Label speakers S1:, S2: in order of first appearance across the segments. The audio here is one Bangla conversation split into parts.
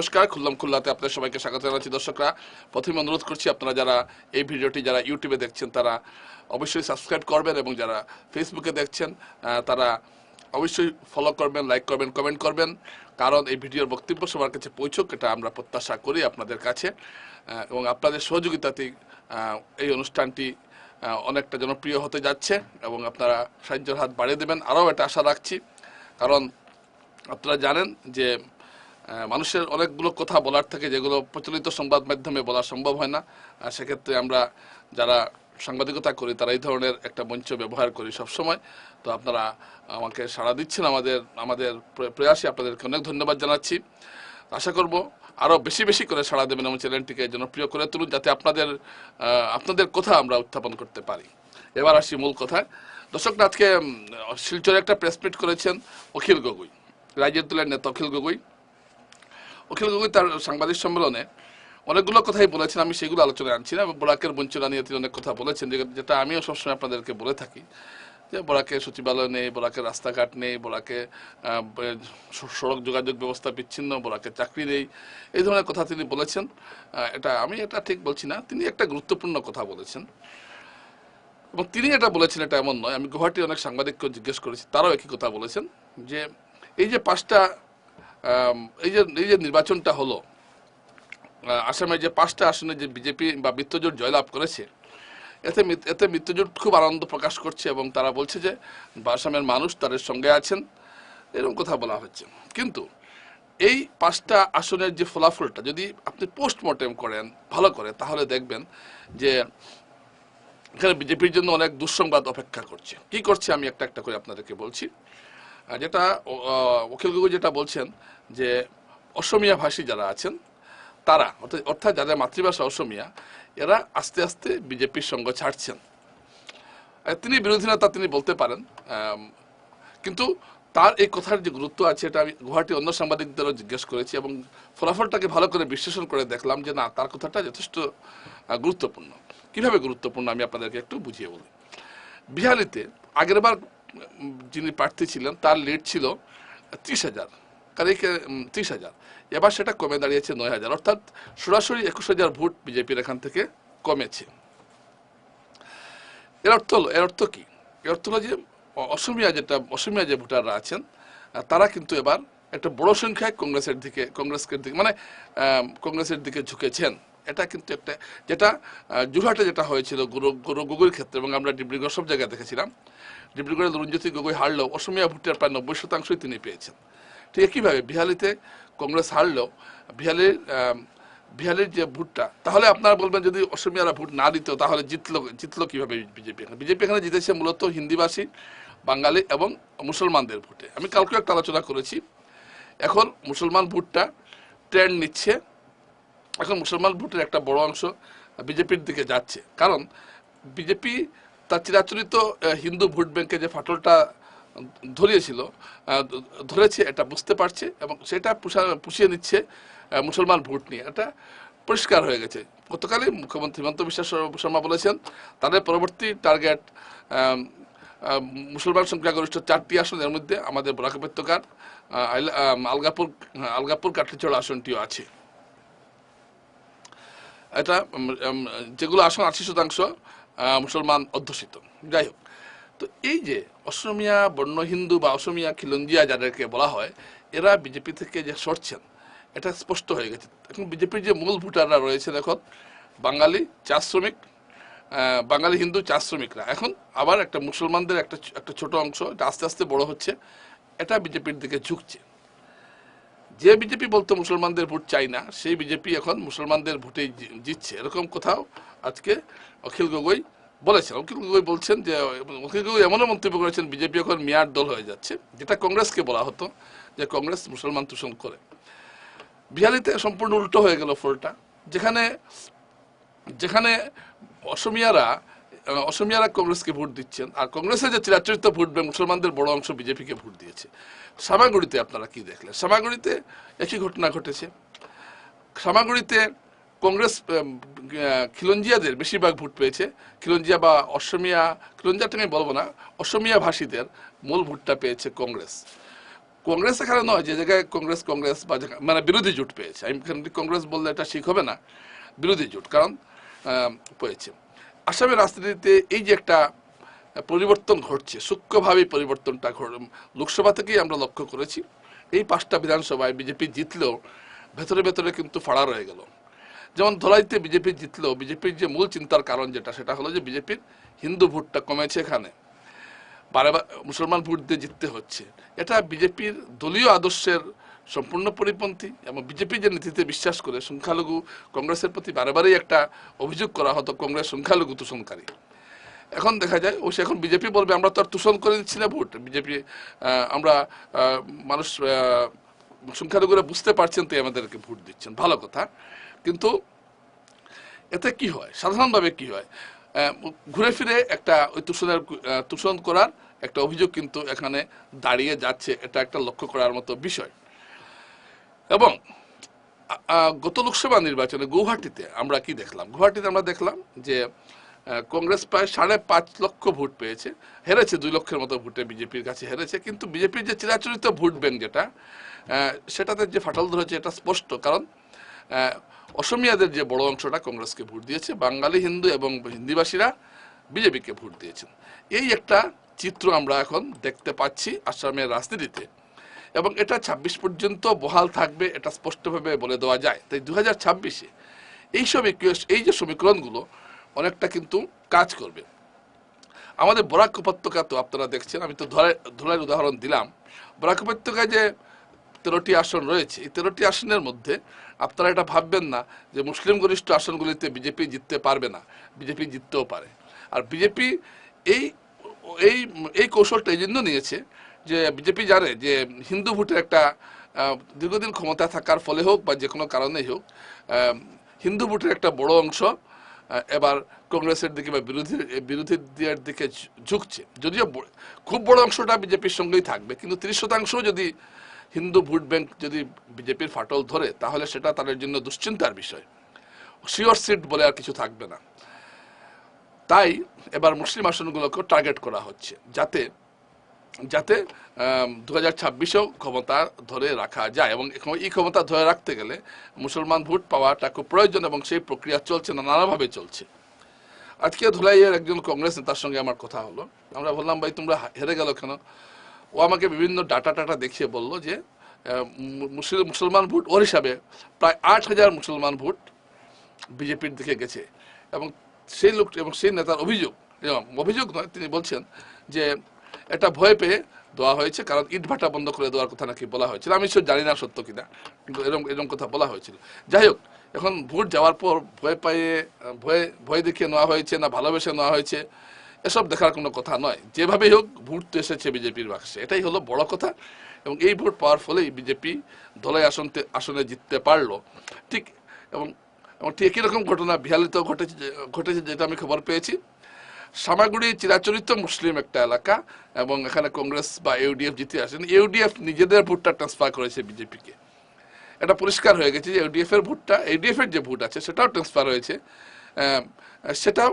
S1: নমস্কার খুল্লাম খুল্লাতে আপনাদের সবাইকে স্বাগত জানাচ্ছি। দর্শকরা, প্রথমে অনুরোধ করছি আপনারা যারা এই ভিডিওটি যারা ইউটিউবে দেখছেন, তারা অবশ্যই সাবস্ক্রাইব করবেন এবং যারা ফেসবুকে দেখছেন তারা অবশ্যই ফলো করবেন লাইক করবেন কমেন্ট করবেন। কারণ এই ভিডিওর বক্তব্য সবার কাছে পৌঁছক, এটা আমরা প্রত্যাশা করি আপনাদের কাছে। এবং আপনাদের সহযোগিতাতেই এই অনুষ্ঠানটি অনেকটা জনপ্রিয় হতে যাচ্ছে এবং আপনারা সাহায্যের হাত বাড়িয়ে দেবেন। আরও এটা আশা রাখছি, কারণ আপনারা জানেন যে মানুষের অনেকগুলো কথা বলার থাকে যেগুলো প্রচলিত সংবাদ মাধ্যমে বলা সম্ভব হয় না সেক্ষেত্রে আমরা যারা সাংবাদিকতা করি, তারা এই ধরনের একটা মঞ্চ ব্যবহার করি সব সময় তো আপনারা আমাকে সাড়া দিচ্ছেন আমাদের আমাদের প্র- প্রয়াসে, আপনাদেরকে অনেক ধন্যবাদ জানাচ্ছি। আশা করব আরও বেশি বেশি করে সাড়া দেবেন এবং চ্যানেলটিকে জনপ্রিয় করে তুলুন, যাতে আপনাদের আপনাদের কথা আমরা উত্থাপন করতে পারি। এবার আসি মূল কথায়। দর্শকরা আজকে শিলচরে একটা প্রেস মিট করেছেন অখিল গগৈ রাজ্যের দলের নেতা অখিল গগৈ। অখিল গগৈ তার সাংবাদিক সম্মেলনে অনেকগুলো কথাই বলেছেন, আমি সেগুলো আলোচনায় আনছি না। বরাকের বঞ্চনা নিয়ে তিনি অনেক কথা বলেছেন যেটা আমিও সবসময় আপনাদেরকে বলে থাকি, যে বরাকে সচিবালয় নেই, বরাকে রাস্তাঘাট নেই, বরাকে সড়ক যোগাযোগ ব্যবস্থা বিচ্ছিন্ন, বরাকে চাকরি নেই, এই ধরনের কথা তিনি বলেছেন। এটা আমি এটা ঠিক বলছি না, তিনি একটা গুরুত্বপূর্ণ কথা বলেছেন। এবং তিনি এটা বলেছেন, এটা এমন নয়, আমি গুয়াহাটির অনেক সাংবাদিককে জিজ্ঞেস করেছি, তারাও একই কথা বলেছেন, যে এই যে পাঁচটা এই যে এই যে নির্বাচনটা হলো আসামে যে পাঁচটা আসনে যে বিজেপি বা মিত্রজোট জয়লাভ করেছে, এতে এতে মিত্রজোট খুব আনন্দ প্রকাশ করছে এবং তারা বলছে যে আসামের মানুষ তাদের সঙ্গে আছেন, এরকম কথা বলা হচ্ছে। কিন্তু এই পাঁচটা আসনের যে ফলাফলটা যদি আপনি পোস্টমর্টেম করেন, ভালো করে, তাহলে দেখবেন যে এখানে বিজেপির জন্য অনেক দুঃসংবাদ অপেক্ষা করছে। কি করছে আমি একটা একটা করে আপনাদেরকে বলছি। যেটা অখিল গগৈ যেটা বলছেন যে অসমিয়া ভাষী যারা আছেন, তারা, অর্থাৎ- যাদের মাতৃভাষা অসমিয়া, এরা আস্তে আস্তে বিজেপির সঙ্গ ছাড়ছেন। তিনি বিরোধী নেতা, তিনি বলতে পারেন কিন্তু তার এই কথার যে গুরুত্ব আছে, এটা আমি গুয়াহাটি অন্য সাংবাদিকদেরও জিজ্ঞেস করেছি এবং ফলাফলটাকে ভালো করে বিশ্লেষণ করে দেখলাম যে না, তার কথাটা যথেষ্ট গুরুত্বপূর্ণ। কীভাবে গুরুত্বপূর্ণ আমি আপনাদেরকে একটু বুঝিয়ে বলি। বিহারিতে আগেরবার যিনি প্রার্থী ছিলেন, তার লিড ছিল ত্রিশ হাজার। কারিকে ত্রিশ হাজার। এবার সেটা কমে দাঁড়িয়েছে নয় হাজার। অর্থাৎ সরাসরি একুশ হাজার ভোট বিজেপির এখান থেকে কমেছে। এর অর্থ হলো, এর অর্থ কি? এর অর্থ হলো যে অসমিয়া যেটা, অসমিয়া যে ভোটাররা আছেন তারা কিন্তু এবার একটা বড় সংখ্যায় কংগ্রেসের দিকে কংগ্রেসের দিকে মানে কংগ্রেসের দিকে ঝুঁকেছেন। এটা কিন্তু একটা যেটা আহ, যোরহাটে যেটা হয়েছিল গুরু গুরু গগৈর ক্ষেত্রে এবং আমরা ডিব্রুগড় সব জায়গায় দেখেছিলাম ডিব্রুগড়ে রঞ্জিতী গগৈ হারলেও অসমিয়া ভোটের প্রায় নব্বই শতাংশই তিনি পেয়েছেন। ঠিক একইভাবে বিহালিতে কংগ্রেস হারলেও বিহালির বিহারের যে ভোটটা তাহলে আপনারা বলবেন যদি অসমিয়ারা ভোট না দিত তাহলে জিতলো জিতলো কীভাবে বিজেপি? এখানে বিজেপি এখানে জিতেছে মূলত হিন্দিভাষী বাঙালি এবং মুসলমানদের ভোটে। আমি কালকে একটা আলোচনা করেছি। এখন মুসলমান ভোটটা ট্রেন্ড নিচ্ছে। এখন মুসলমান ভোটের একটা বড় অংশ বিজেপির দিকে যাচ্ছে। কারণ বিজেপি তার চিরাচরিত হিন্দু ভোট ব্যাংকে যে ফাটলটা ধরিয়েছিল ধরেছে, এটা বুঝতে পারছে এবং সেটা পুষা- পুষিয়ে নিচ্ছে মুসলমান ভোট নিয়ে। এটা পরিষ্কার হয়ে গেছে। গতকালই মুখ্যমন্ত্রী হিমন্ত বিশ্ব শর্মা- বলেছেন, তাদের পরবর্তী টার্গেট মুসলমান সংখ্যাগরিষ্ঠ চারটি আসন এর মধ্যে আমাদের বরাক উপত্যকার আলগাপুর আলগাপুর কাটলিচড়া আসনটিও আছে। এটা যেগুলো আসন আশি শতাংশ মুসলমান অধ্যুষিত। যাই হোক, তো এই যে অসমিয়া, বর্ণ হিন্দু বা অসমিয়া খিলঞ্জিয়া যাদেরকে বলা হয়, এরা বিজেপি থেকে যে সরছেন, এটা স্পষ্ট হয়ে গেছে। এখন বিজেপির যে মূল ভোটাররা রয়েছেন এখন, বাঙালি চা শ্রমিক বাঙালি হিন্দু চা শ্রমিকরা। এখন আবার একটা মুসলমানদের একটা একটা ছোট অংশ, এটা আস্তে আস্তে বড় হচ্ছে, এটা বিজেপির দিকে ঝুঁকছে। যে বিজেপি বলতো মুসলমানদের ভোট চাই না, সেই বিজেপি এখন মুসলমানদের ভোটে জিতছে। এরকম কোথাও আজকে অখিল গগৈ বলেছেন। অখিল গগৈ বলছেন যে, অখিল গগৈ এমনও মন্তব্য করেছেন, বিজেপি এখন মেয়ার দল হয়ে যাচ্ছে, যেটা কংগ্রেসকে বলা হতো যে কংগ্রেস মুসলমান তুষণ করে। বিহারিতে সম্পূর্ণ উল্টো হয়ে গেল ফলটা যেখানে যেখানে অসমিয়ারা অসমিয়ারা কংগ্রেসকে ভোট দিচ্ছেন, আর কংগ্রেসের যে চিরাচরিত ভোট ব্যাংক মুসলমানদের বড় অংশ বিজেপিকে ভোট দিয়েছে, সামাগুড়িতে আপনারা কি দেখলেন? সামাগুড়িতে একই ঘটনা ঘটেছে। সামাগুড়িতে কংগ্রেস খিলঞ্জিয়াদের বেশিরভাগ ভোট পেয়েছে। খিলঞ্জিয়া বা অসমিয়া, খিলঞ্জিয়াটা আমি বলব না, অসমিয়া ভাষীদের মূল ভোটটা পেয়েছে কংগ্রেস। কংগ্রেস এখানে নয়, যে জায়গায় কংগ্রেস কংগ্রেস বা মানে বিরোধী জোট পেয়েছে। আমি কংগ্রেস বললে এটা ঠিক হবে না, বিরোধী জোট, কারণ পেয়েছে। আসামের রাজনীতিতে এই যে একটা পরিবর্তন ঘটছে, সূক্ষ্মভাবে পরিবর্তনটা লোকসভা থেকেই আমরা লক্ষ্য করেছি। এই পাঁচটা বিধানসভায় বিজেপি জিতলেও ভেতরে ভেতরে কিন্তু ফাড়া রয়ে গেল। যেমন ধলাইতে বিজেপি জিতলেও বিজেপির যে মূল চিন্তার কারণ যেটা, সেটা হলো যে বিজেপির হিন্দু ভোটটা কমেছে এখানে। বারবার মুসলমান ভোট দিয়ে জিততে হচ্ছে। এটা বিজেপির দলীয় আদর্শের সম্পূর্ণ পরিপন্থী এবং বিজেপি যে নীতিতে বিশ্বাস করে, সংখ্যালঘু কংগ্রেসের প্রতি বারবারই একটা অভিযোগ করা হতো, কংগ্রেস সংখ্যালঘু তোষণকারী। এখন দেখা যায়, ও এখন বিজেপি বলবে, আমরা তো আর তোষণ করে দিচ্ছি না ভোট। বিজেপি আমরা মানুষ সংখ্যালঘুরা বুঝতে পারছেন তো আমাদেরকে ভোট দিচ্ছেন। ভালো কথা। কিন্তু এতে কি হয়? সাধারণভাবে কি হয়? ঘুরে ফিরে একটা ওই তুষণের তুষণ করার একটা অভিযোগ কিন্তু এখানে দাঁড়িয়ে যাচ্ছে। এটা একটা লক্ষ্য করার মতো বিষয়। এবং গত লোকসভা নির্বাচনে গুয়াহাটিতে আমরা কি দেখলাম? গুয়াহাটিতে আমরা দেখলাম যে কংগ্রেস প্রায় সাড়ে পাঁচ লক্ষ ভোট পেয়েছে, হেরেছে দুই লক্ষের মতো ভোটে বিজেপির কাছে হেরেছে, কিন্তু বিজেপির যে চিরাচরিত ভোট ব্যাংক যেটা সেটাতে যে ফাটল ধরেছে এটা স্পষ্ট, কারণ অসমিয়াদের যে বড় অংশটা কংগ্রেসকে ভোট দিয়েছে, বাঙালি হিন্দু এবং হিন্দিভাষীরা বিজেপিকে ভোট দিয়েছেন। এই একটা চিত্র আমরা এখন দেখতে পাচ্ছি আসামের রাজনীতিতে। এবং এটা ২৬ পর্যন্ত বহাল থাকবে, এটা স্পষ্টভাবে বলে দেওয়া যায়। তাই দু হাজার ছাব্বিশে এইসব এই যে সমীকরণগুলো, অনেকটা কিন্তু কাজ করবে। আমাদের বরাক উপত্যকা তো আপনারা দেখছেন, আমি তো ধরে ধরার উদাহরণ দিলাম। বরাক উপত্যকায় যে তেরোটি আসন রয়েছে, এই তেরোটি আসনের মধ্যে আপনারা এটা ভাববেন না যে মুসলিম গরিষ্ঠ আসনগুলিতে বিজেপি জিততে পারবে না, বিজেপি জিততেও পারে। আর বিজেপি এই এই এই কৌশলটা এই জন্য নিয়েছে যে বিজেপি জানে যে হিন্দু ভোটের একটা দীর্ঘদিন ক্ষমতা থাকার ফলে হোক বা যে কোনো কারণেই হোক হিন্দু ভোটের একটা বড় অংশ এবার কংগ্রেসের দিকে বা বিরোধী, বিরোধীদের দিকে ঝুঁকছে। যদিও খুব বড় অংশটা বিজেপির সঙ্গেই থাকবে, কিন্তু তিরিশ শতাংশ যদি হিন্দু ভোট ব্যাংক যদি বিজেপির ফাটল ধরে, তাহলে সেটা তাদের জন্য দুশ্চিন্তার বিষয়। শিওর সিট বলে আর কিছু থাকবে না। তাই এবার মুসলিম আসনগুলোকেও টার্গেট করা হচ্ছে, যাতে যাতে দু হাজার ছাব্বিশেও ক্ষমতা ধরে রাখা যায় এবং এই ক্ষমতা ধরে রাখতে গেলে মুসলমান ভোট পাওয়াটা খুব প্রয়োজন এবং সেই প্রক্রিয়া চলছে না, নানাভাবে চলছে। আজকে ধুলাইয়ের একজন কংগ্রেস নেতার সঙ্গে আমার কথা হলো। আমরা বললাম, ভাই, তোমরা হেরে গেল কেন? ও আমাকে বিভিন্ন ডাটা টাটা দেখিয়ে বলল যে মুসলিম মুসলমান ভোট, ওর হিসাবে প্রায় আট হাজার মুসলমান ভোট বিজেপির দিকে গেছে। এবং সেই লোক, এবং সেই নেতার অভিযোগ অভিযোগ নয়, তিনি বলছেন যে এটা ভয় পেয়ে দেওয়া হয়েছে, কারণ ইট ভাটা বন্ধ করে দেওয়ার কথা নাকি বলা হয়েছিল। আমি সব জানি না সত্য কিনা, কিন্তু এরকম এরকম কথা বলা হয়েছিল। যাই হোক, এখন ভোট যাওয়ার পর ভয় পাইয়ে, ভয় ভয় দেখিয়ে নেওয়া হয়েছে না ভালোবেসে নেওয়া হয়েছে, এসব দেখার কোনো কথা নয়। যেভাবেই হোক, ভোট তো এসেছে বিজেপির বাক্সে। এটাই হলো বড় কথা, এবং এই ভোট পাওয়ার ফলেই বিজেপি দলে আসনতে আসনে জিততে পারল। ঠিক, এবং এবং ঠিক একই রকম ঘটনা বিহালিতেও ঘটেছে ঘটেছে যেটা আমি খবর পেয়েছি। সামাগুড়ি চিরাচরিত মুসলিম একটা এলাকা, এবং এখানে কংগ্রেস বা ইউডিএফ জিতে আসেন। ইউডিএফ নিজেদের ভোটটা ট্রান্সফার করেছে বিজেপিকে এটা পরিষ্কার হয়ে গেছে যে ইউডিএফ এর ভোটটা ইউডিএফ এর যে ভোট আছে, সেটাও ট্রান্সফার হয়েছে। সেটাও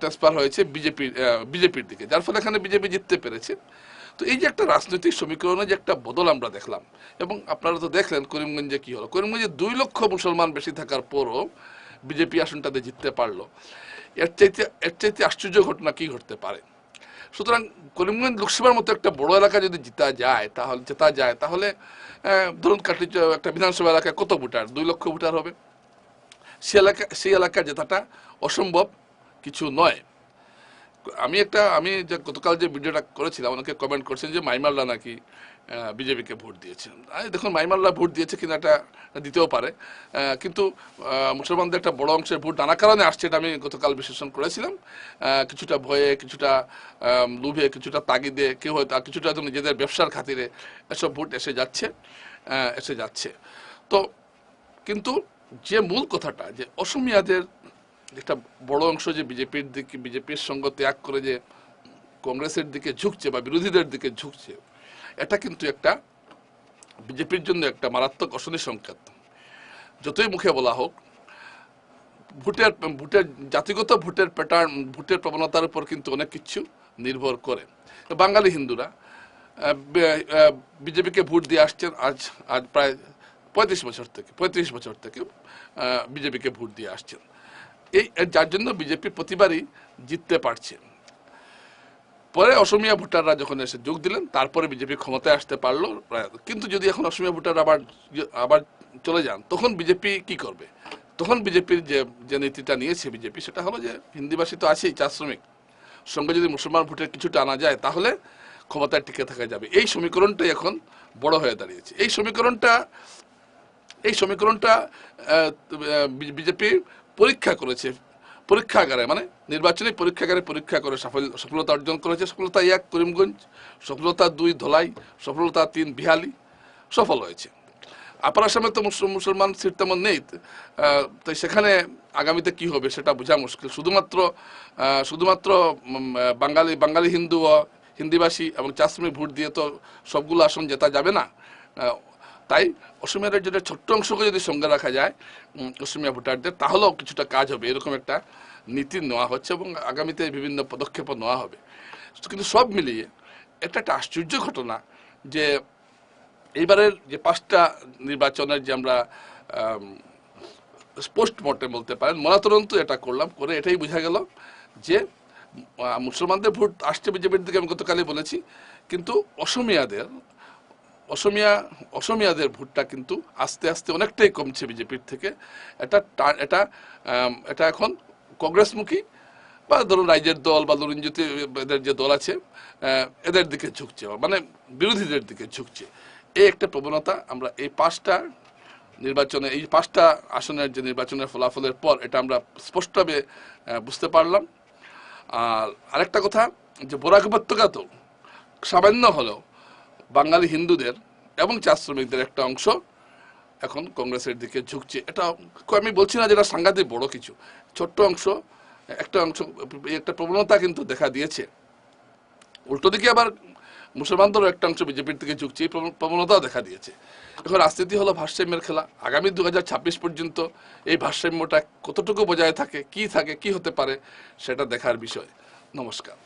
S1: ট্রান্সফার হয়েছে বিজেপির বিজেপির দিকে। যার ফলে এখানে বিজেপি জিততে পেরেছে। তো এই যে একটা রাজনৈতিক সমীকরণে যে একটা বদল আমরা দেখলাম, এবং আপনারা তো দেখলেন করিমগঞ্জে কি হলো। করিমগঞ্জে দুই লক্ষ মুসলমান বেশি থাকার পরও বিজেপি আসনটাতে জিততে পারল। এর চাইতে এর চাইতে আশ্চর্য ঘটনা কি ঘটতে পারে? সুতরাং করিমগঞ্জ লোকসভার মতো একটা বড় এলাকা যদি জিতা যায়, তাহলে, জেতা যায়, তাহলে ধরুন কাটি একটা বিধানসভা এলাকায় কত ভোটার? দুই লক্ষ ভোটার হবে। সে এলাকা, সেই এলাকা জেতাটা অসম্ভব কিছু নয়। আমি একটা, আমি যে গতকাল যে ভিডিওটা করেছিলাম, অনেকে কমেন্ট করছেন যে মাইমাল্লা নাকি বিজেপিকে ভোট দিয়েছেন। দেখুন মাইমাল্লা ভোট দিয়েছে কিনা এটা দিতেও পারে। কিন্তু মুসলমানদের একটা বড় অংশের ভোট নানা কারণে আসছে এটা আমি গতকাল বিশ্লেষণ করেছিলাম। কিছুটা ভয়ে, কিছুটা লোভে, কিছুটা তাগিদে, কেউ হয়তো কিছুটা নিজেদের ব্যবসার খাতিরে এসব ভোট এসে যাচ্ছে এসে যাচ্ছে। তো, কিন্তু যে মূল কথাটা, যে অসমিয়াদের একটা বড় অংশ যে বিজেপির দিকে, বিজেপির সঙ্গ ত্যাগ করে যে কংগ্রেসের দিকে ঝুঁকছে বা বিরোধীদের দিকে ঝুঁকছে, এটা কিন্তু একটা বিজেপির জন্য একটা মারাত্মক অশনি সংকেত। যতই মুখে বলা হোক, ভোটের ভোটের, জাতিগত ভোটের প্যাটার্ন ভোটের প্রবণতার উপর কিন্তু অনেক কিছু নির্ভর করে। বাঙালি হিন্দুরা বিজেপিকে ভোট দিয়ে আসছেন আজ আজ প্রায় পঁয়ত্রিশ বছর থেকে, পঁয়ত্রিশ বছর থেকে বিজেপিকে ভোট দিয়ে আসছেন। এই যার জন্য বিজেপি প্রতিবারই জিততে পারছে। পরে অসমিয়া ভোটাররা যখন এসে যোগ দিলেন, তারপরে বিজেপি ক্ষমতায় আসতে পারল কিন্তু যদি এখন অসমিয়া ভোটার আবার আবার চলে যান, তখন বিজেপি কি করবে? তখন বিজেপির যে যে নীতিটা নিয়েছে বিজেপি, সেটা হলো যে হিন্দিভাষী তো আছেই চা শ্রমিক। সঙ্গে যদি মুসলমান ভোটের কিছুটা আনা যায়, তাহলে ক্ষমতায় টিকে থাকা যাবে। এই সমীকরণটাই এখন বড় হয়ে দাঁড়িয়েছে। এই সমীকরণটা এই সমীকরণটা বিজেপি পরীক্ষা করেছে। পরীক্ষাগারে মানে নির্বাচনী পরীক্ষাগারে পরীক্ষা করে সফল সফলতা অর্জন করেছে। সফলতা এক, করিমগঞ্জ। সফলতা দুই, ধলাই। সফলতা তিন, বিহালি। সফল হয়েছে। আপার আসামে তো মুসল- মুসলমান সিট তেমন নেই। তাই সেখানে আগামীতে কি হবে সেটা বোঝা মুশকিল। শুধুমাত্র শুধুমাত্র বাঙালি বাঙালি হিন্দু ও হিন্দিভাষী এবং চাষমি ভোট দিয়ে তো সবগুলো আসন জেতা যাবে না। তাই অসমিয়া রাজ্যের ছোট্ট অংশকে যদি সঙ্গে রাখা যায় অসমিয়া ভোটারদের, তাহলেও কিছুটা কাজ হবে। এরকম একটা নীতি নেওয়া হচ্ছে এবং আগামীতে বিভিন্ন পদক্ষেপও নেওয়া হবে। কিন্তু সব মিলিয়ে এটা একটা আশ্চর্য ঘটনা যে এইবারের যে পাঁচটা নির্বাচনের যে আমরা পোস্ট মর্টেম বলতে পারেন মরাতরন্ত এটা করলাম, করে এটাই বোঝা গেল যে মুসলমানদের ভোট আসছে বিজেপির দিকে আমি গতকালই বলেছি, কিন্তু অসমিয়াদের অসমিয়া, অসমিয়াদের ভোটটা কিন্তু আস্তে আস্তে অনেকটাই কমছে বিজেপির থেকে। এটা এটা এটা এখন কংগ্রেসমুখী বা ধরুন রাজ্যের দল বা ধরুন জ্যোতি এদের যে দল আছে এদের দিকে ঝুঁকছে মানে বিরোধীদের দিকে ঝুঁকছে। এই একটা প্রবণতা আমরা এই পাঁচটা নির্বাচনে, এই পাঁচটা আসনের যে নির্বাচনের ফলাফলের পর এটা আমরা স্পষ্টভাবে বুঝতে পারলাম। আর আরেকটা কথা, যে বোরাক উপত্যকা তো সামান্য হলেও বাঙালি হিন্দুদের এবং চা শ্রমিকদের একটা অংশ এখন কংগ্রেসের দিকে ঝুঁকছে। এটা আমি বলছি না যেটা সাংঘাতিক বড় কিছু। ছোট্ট অংশ, একটা অংশ, একটা প্রবণতা কিন্তু দেখা দিয়েছে। উল্টো দিকে আবার মুসলমানদেরও একটা অংশ বিজেপির দিকে ঝুঁকছে, এই প্রবণ- প্রবণতাও দেখা দিয়েছে। এখন রাজনীতি হলো ভারসাম্যের খেলা। আগামী দু হাজার ছাব্বিশ পর্যন্ত এই ভারসাম্যটা কতটুকু বজায় থাকে, কি থাকে, কি হতে পারে, সেটা দেখার বিষয়। নমস্কার।